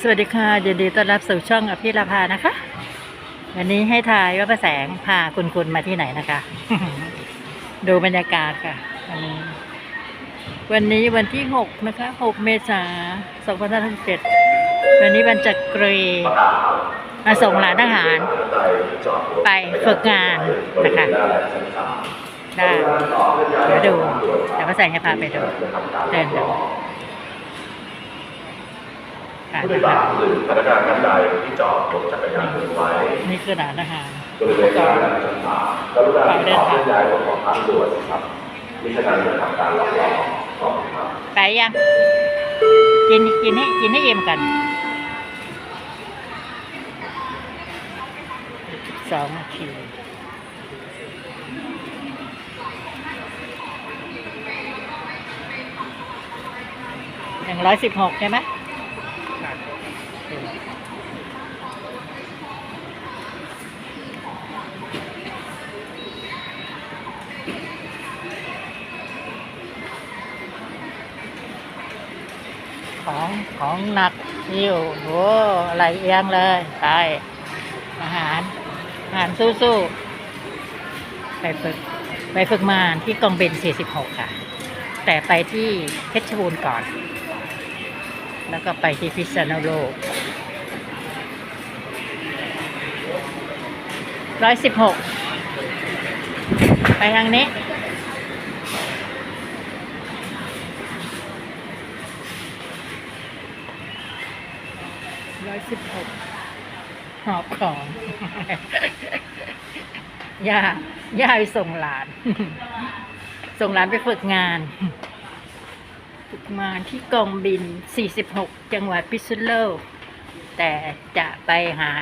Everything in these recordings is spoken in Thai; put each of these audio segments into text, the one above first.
สวัสดีค่ะยินดีต้อนรับสู่ช่องอภิราภานะคะ วันนี้ให้ทายว่าพระแสงพาคุณคุณมาที่ไหนนะคะ ดูบรรยากาศค่ะวันนี้วันนี้วันที่หกนะคะหกเมษาสองพันห้าร้อยเจ็ดวันนี้วันจักรีมาส่งหลานทหาร ไปฝึกงานนะคะได้เดี๋ยวดูแต่พระแสงจะพาไปดูเดินดูค่ะ ผู้โดยสารหรือพนักงานท่านใดที่จอดรถจักรยานยนต์ไว้นี่คือหลานทหารบริเวณลานจอดรถกรุณาติดต่อเคลื่อนย้ายรถของทางด่วนครับมิฉะนั้นจะทำการล็อกล้อขอบคุณครับไปยังกินกินให้กินให้เย็มกันสองนาทีหนึ่งร้อยสิบหกใช่ไหม หนักอยู่โหอะไรเอียงเลยไปอาหารอาหารสู้ๆไปฝึกไปฝึกมาที่กองเบน 46 ค่ะ แต่ไปที่เพชรบูรณ์ก่อน แล้วก็ไปที่พิษณุโลกร้อยสิบหกไปทางนี้ ร้อยสิบหกหอบของ ย่า ย่าไปส่งหลาน ส่งหลานไปฝึกงาน ฝึกงานที่กองบิน 46 จังหวัดพิษณุโลก แต่จะไปหา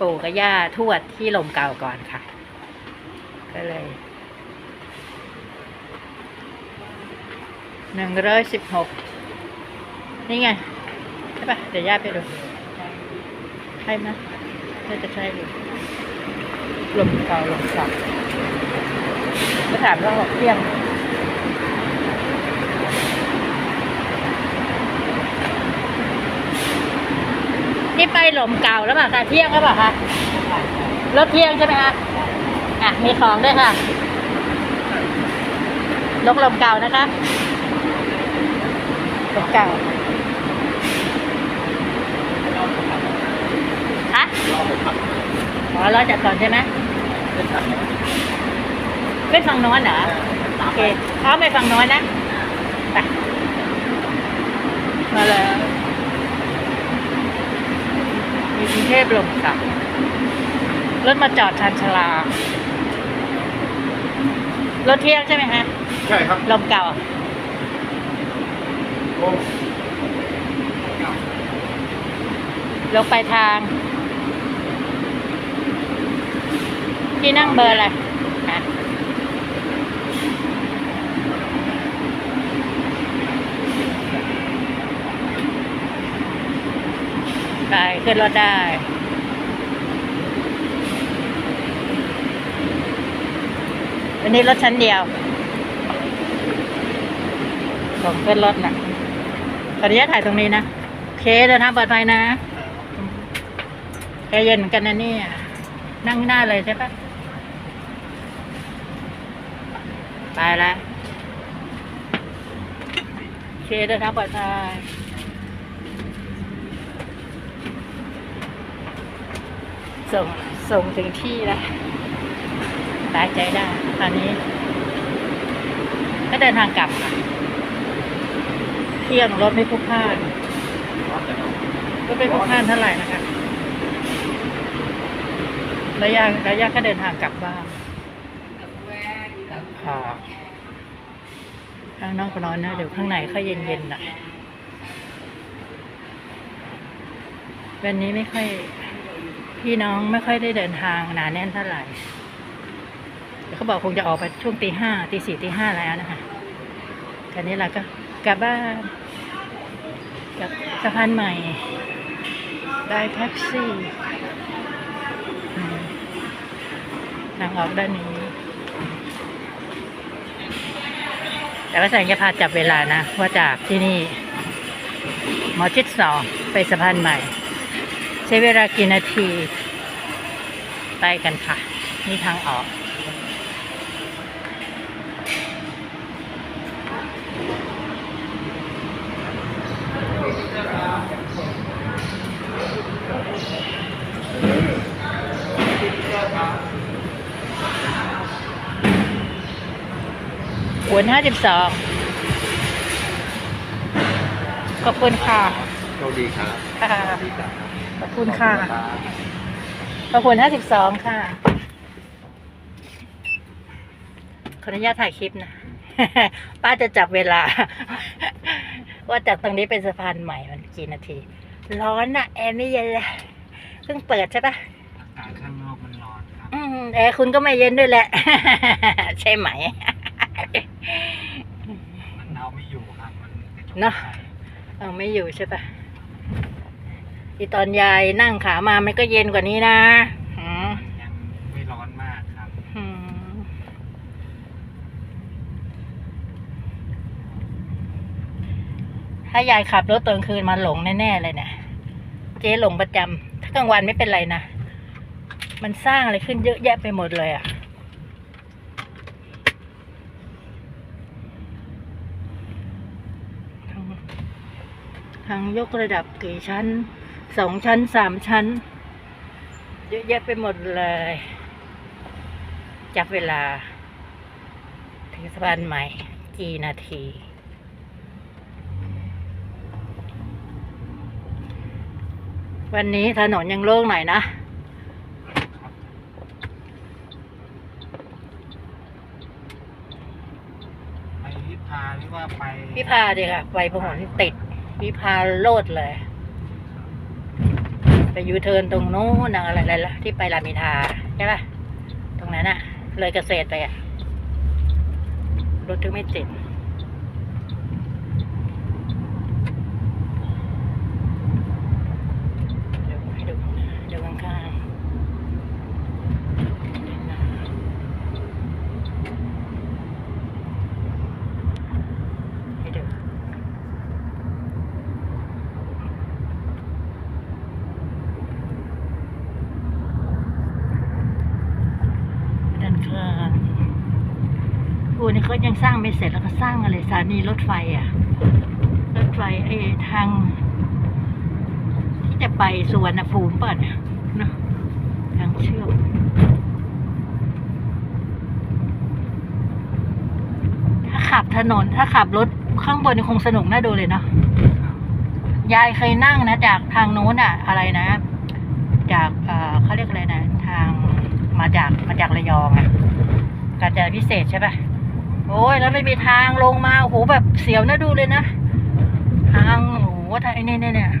ปู่กับย่าทวดที่ลมเก่าก่อนค่ะ ก็เลยหนึ่งร้อยสิบหกนี่ไงใช่ปะเดี๋ยวย่าไปดู ใช่ไหมน่าจะใช่อยู่ลมเก่าลมเก่าก็ถามว่าหกเที่ยงนี่ไปหลมเก่าแล้วเปล่ะคะเที่ยงแล้วเปล่ะคะรถเที่ยงใช่ไหมคะอะมีของด้วยค่ะลกลมเก่านะคะลมเก่าฮะ อ๋อเราจัดก่อนใช่ไหมไม่ฟังโน้นเหรอโอเคเขาไม่ฟังโน้นนะไปมาแล้วมีกรุงเทพลงค่ะรถมาจอดชันชาลารถเที่ยงใช่ไหมฮะใช่ครับลมเก่าลงไปทาง ที่นั่งเบอร์อะไรไปขึ้นรถได้วันนี้รถชั้นเดียวส่งขึ้นรถนะขออนุญาตถ่ายตรงนี้นะ โอเคเดินทางปลอดภัยนะแกเย็นเหมือนกันนะเนี่ย นั่งหน้าเลยใช่ปะ ไปแล้วเคเดินทางปลอดภัยส่งส่งถึงที่แล้ว ตายใจได้ ตอนนี้ ก็เดินทางกลับ เที่ยงรถไม่พลุกพล่านรถไม่พลุกพล่านเท่าไหร่นะคะระยะระยะก็เดินทางกลับบ้านค่ะ ข้างนอกก็ร้อนนะเดี๋ยวข้างในค่อยเย็นๆน่อยวันนี้ไม่ค่อยพี่น้องไม่ค่อยได้เดินทางหนาแน่นเท่าไหร่เขาบอกคงจะออกไปช่วงตีห้าตีสี่ตีห้าแล้วนะคะตอนนี้เราก็กลับบ้านกับสะพานใหม่ ได้แท็กซี่อืมทางออกด้านนี้ แต่ว่าแสงจะพาจับเวลานะ ว่าจากที่นี่หมอชิดสองไปสะพานใหม่ ใช้เวลากี่นาที ไปกันค่ะ นี่ทางออก หวนห้าสิบสองขอบคุณค่ะโชคดีครับค่ะ ดีจ้ะขอบคุณค่ะขอบคุณห้าสิบสองค่ะ ขออนุญาตถ่ายคลิปนะ ป้าจะจับเวลา ว่าจากตรงนี้เป็นสะพานใหม่มันกี่นาที ร้อนนะแอร์ไม่เย็นเลยเพิ่งเปิดใช่ปะอากาศข้างนอกมันร้อนครับ อืมแอร์คุณก็ไม่เย็นด้วยแหละ ใช่ไหม มันเอาไม่อยู่ครับมันกรจกเนอะเอาไม่อยู่ใช่ปะที่ตอนยายนั่งขามามันก็เย็นกว่านี้นะอืมยังไม่ร้อนมากครับอืมถ้ายายขับรถตอนคืนมาหลงแน่ๆเลยเนี่ย เจ๊หลงประจำถ้ากลางวันไม่เป็นไรนะ มันสร้างอะไรขึ้นเยอะแยะไปหมดเลยอะ่ะ ทาง ทางยกระดับกี่ชั้นสองชั้นสามชั้น เยอะแยะไปหมดเลย จับเวลา ถึงสะพานใหม่ กี่นาที วันนี้ถนนยังโล่งหน่อยนะไปวิภาหรือว่าไปพี่พาดีค่ะ ไปพหลติด พิพาโลดเลย ไปยูเทิร์นตรงโน้นอะไรอะไรละที่ไปรามิทาใช่ปะตรงนั้นอะเลยเกษตรไปอะรถถึงไม่ติด เดี๋ยวให้ดูเดี๋ยวข้างๆให้ดู ด้านข้าง โอ้นี่เขายังสร้างไม่เสร็จแล้วก็สร้างอะไรสถานีรถไฟอะ รถไฟไอ้ทาง ที่จะไปสุวรรณภูมิป่ะเนี่ยเนอะทางเชื่อมถ้าขับถนนถ้าขับรถข้างบนนี่คงสนุกน่าดูเลยเนาะยายเคยนั่งนะ จากทางโน้นอะอะไรนะ จากเอ่อเขาเรียกอะไรนะ ทางมาจากมาจากระยองอะกาญจนาพิเศษใช่ปะ โอ้ยแล้วไม่มีทางลงมาโอ้โหแบบเสียวน่าดูเลยนะทางโอ้โหทางไอ้นี่เนี่ยเนี่ย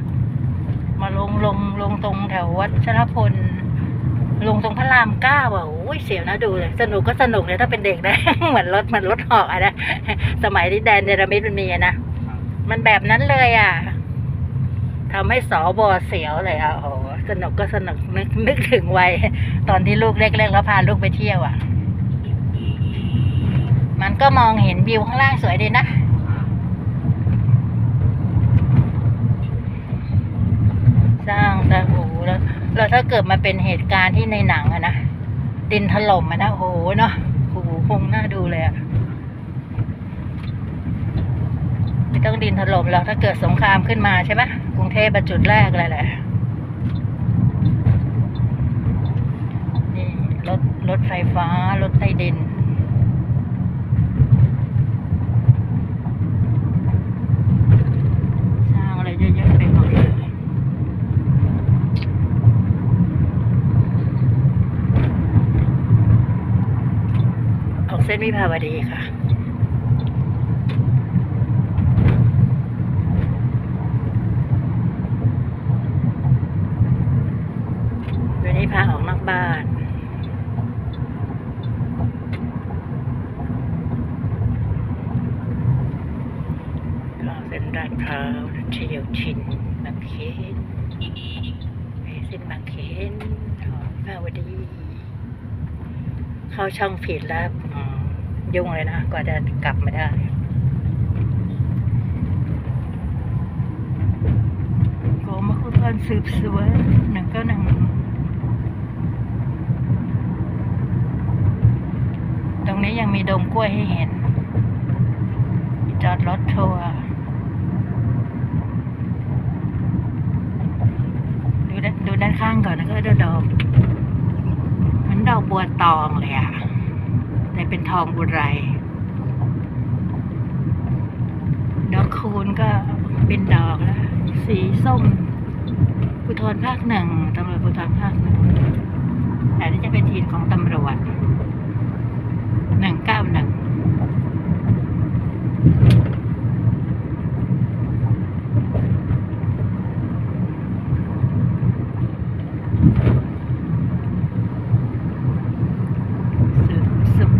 มาลงลงลงตรงแถววัดชรพล ลงตรงพระรามเก้าอะโอ้ยเสียวนะดูเลย สนุกก็สนุกเลยถ้าเป็นเด็กนะ เหมือนรถเหมือนรถหอกอะนะสมัยที่แดนเนรมิตมันมีนะมันแบบนั้นเลยอะทำให้สอบอเสียวเลยอะโอ้สนุกก็สนุกนึกนึกถึงวัยตอนที่ลูกเล็กๆแล้วพาลูกไปเที่ยวอะ มันก็มองเห็นวิวข้างล่างสวยดีนะ สร้างแต่โอ้แล้วแล้วถ้าเกิดมาเป็นเหตุการณ์ที่ในหนังอะนะ ดินถล่มอะนะโอ้โหเนาะโอ้โหคงน่าดูเลยอะไม่ต้องดินถล่มแล้วถ้าเกิดสงครามขึ้นมาใช่ไหมกรุงเทพเป็นจุดแรกเลยแหละนี่รถรถไฟฟ้า รถใต้ดิน สร้างอะไรเยอะๆไปหมดเลย ออกเส้น วิภาวดีค่ะวันนี้พาออกนอกบ้านก็เป็นร้านพร้าวเที่ยวชินบางเขนไปเส้นบางเขนออกวิภาวดีเข้าช่องผิดแล้ว ยุ่งเลยนะกว่าจะกลับมาได้กมสืบสวนหนึ่งเก้าหนึ่งตรงนี้ยังมีดงกล้วยให้เห็น จอดรถทัวร์ดูด้านข้างก่อนนะก็ดูดอกเหมือนดอกบัวตองเลยอะ แต่เป็นทองอุไร ดอกคูณก็เป็นดอกแล้ว สีส้มภูธรภาคหนึ่งตำรวจภูธรภาคหนึ่งแต่นี่จะเป็นทีมของตำรวจหนึ่งเก้าหนึ่งสืบสุข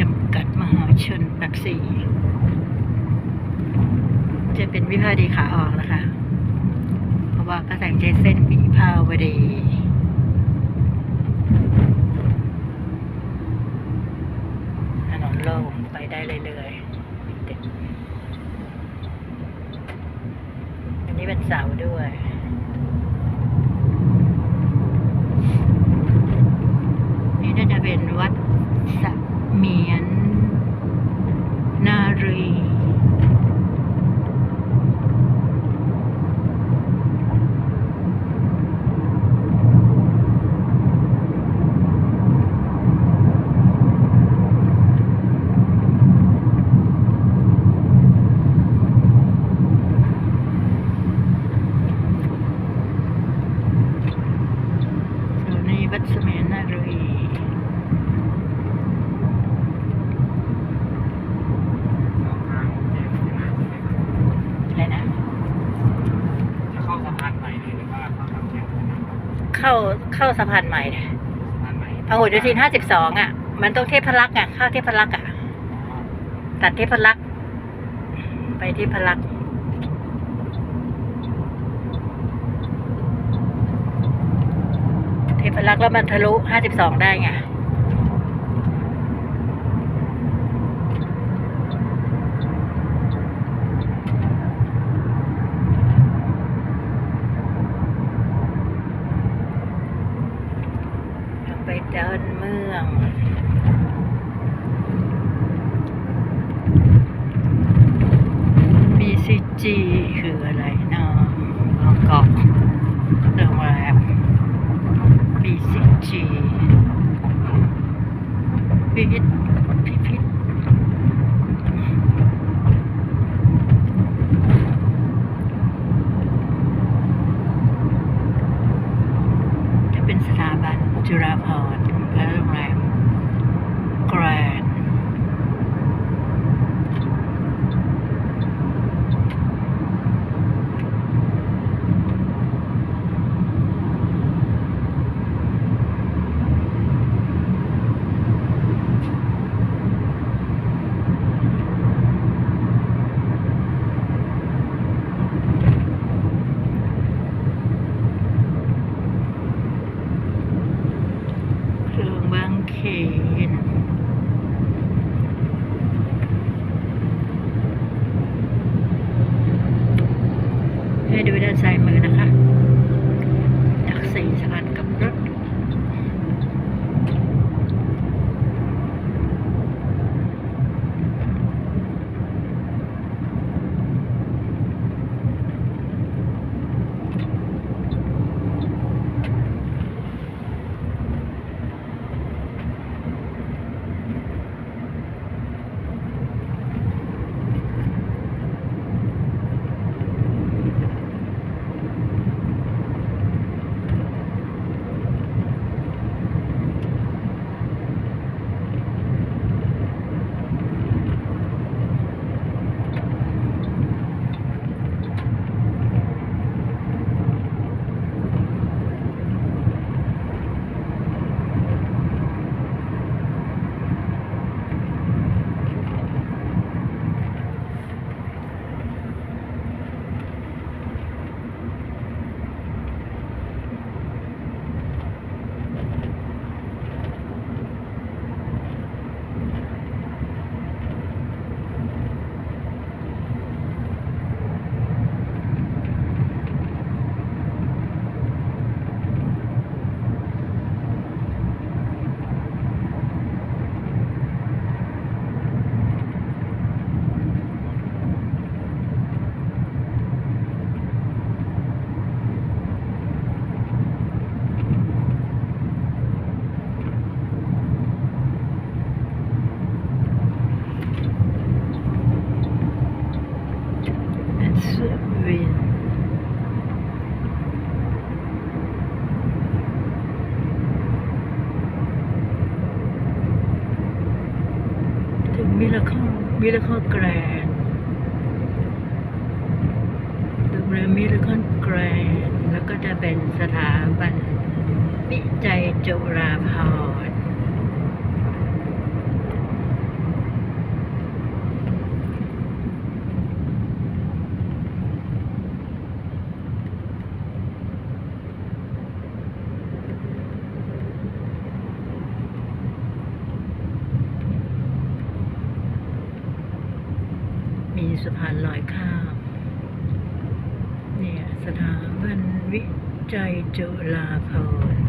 จำกัดมหาชนแบบสี่ จะเป็นวิภาวดีขาออกนะคะ เพราะว่า ก็แต่งใจเส้นวิภาวดีถนนโล่งไปได้เรื่อยๆอันนี้เป็นเสาด้วย นี่น่าจะเป็นวัดสะเมียน นารี อยู่ในวัดเสมียนนารี ทางเจ๊ที่ไหนใช่ไหมครับ อะไรนะ จะเข้าสะพานใหม่เลยหรือว่าเข้าทางเจ๊ที่ไหนครับ เข้าเข้าสะพานใหม่เนี่ยสะพานใหม่พหลโยธินห้าสิบสองอะ มันต้องเทพรักษ์อะเข้าเทพรักษ์อะ ตัดเทพรักษ์ไปเทพรักษ์เทพรักษ์แล้วมันทะลุห้าสิบสองได้ไง เดินเมือง มีสะพานลอยข้าม เนี่ย สถาบันวิจัยจุฬาภรณ์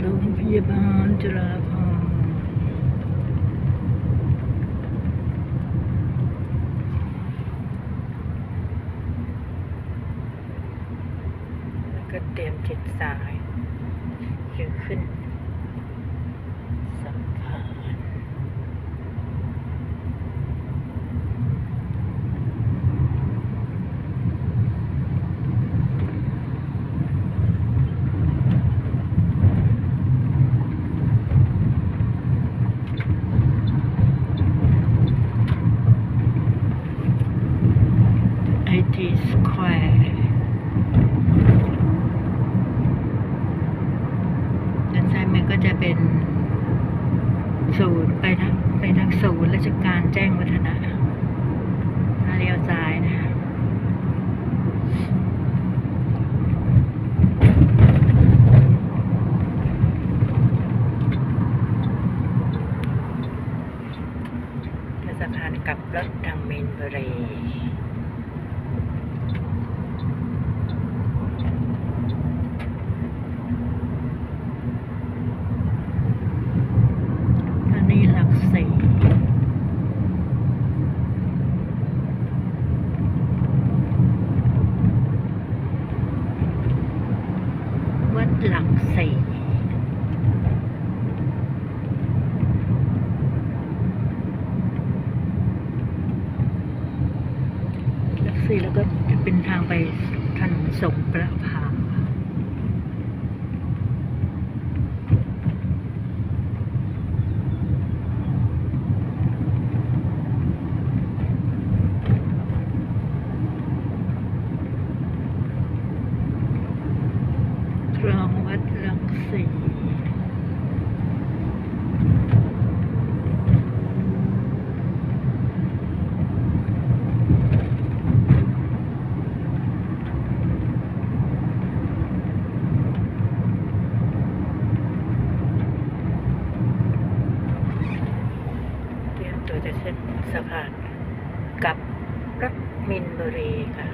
โรงพยาบาลจุฬาภรณ์แล้วก็ เตรียมจิตสายยืนขึ้นสะพาน ไอทีสแควร์ด้านซ้ายมือก็จะเป็น ศูนย์ไปทางไปทางศูนย์ ราชการแจ้งวัฒนะถ้าเลี้ยวซ้ายนะคะ เทศบาลกับรถทางมีนบุรีสถานีหลักสี่วัดหลักสี่หลักสี่แล้วก็จะเป็น ทางไปถนนสงประภา คลองวัดลังสีเตรียมตัว จะขึ้นสะพานกับรถมินบุรีค่ะ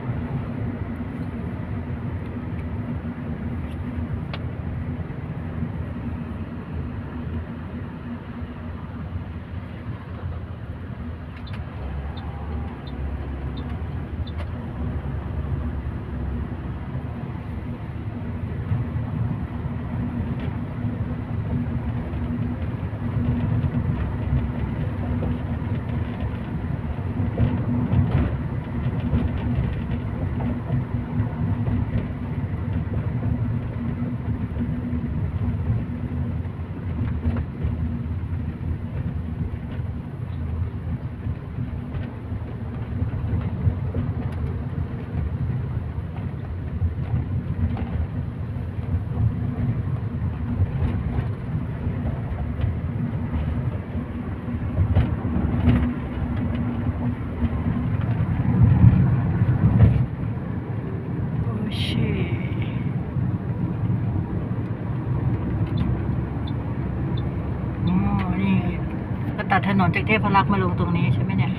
นนจากเทพรักษ์มาลงตรงนี้ใช่ไหมเนี่ย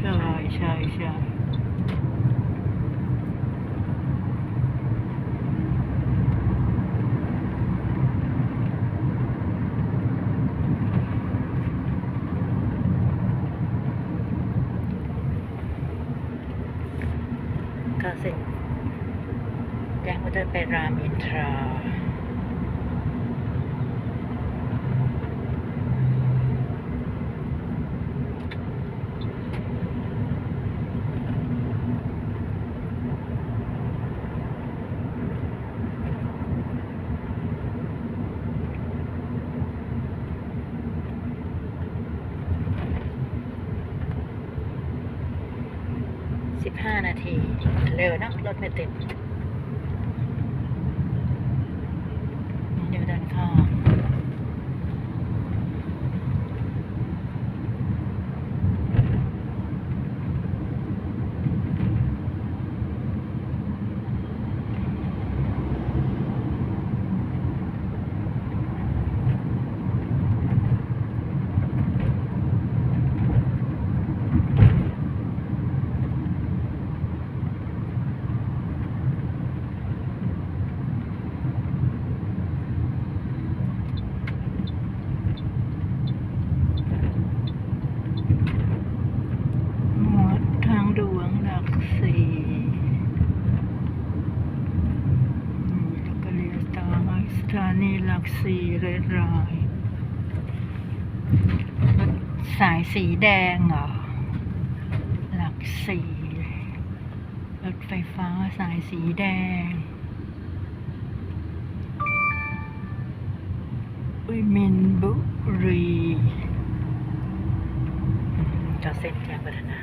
ใช่ใช่ใช่ก็สิ่จแกงก็จะเป็นรามอินทรา ถานีหลักสี่เรดรายรถสายสีแดงเหรอ หลักสี่รถไฟฟ้าสายสีแดง วิมินบุรีจอดเส้นแจ้งวัฒนา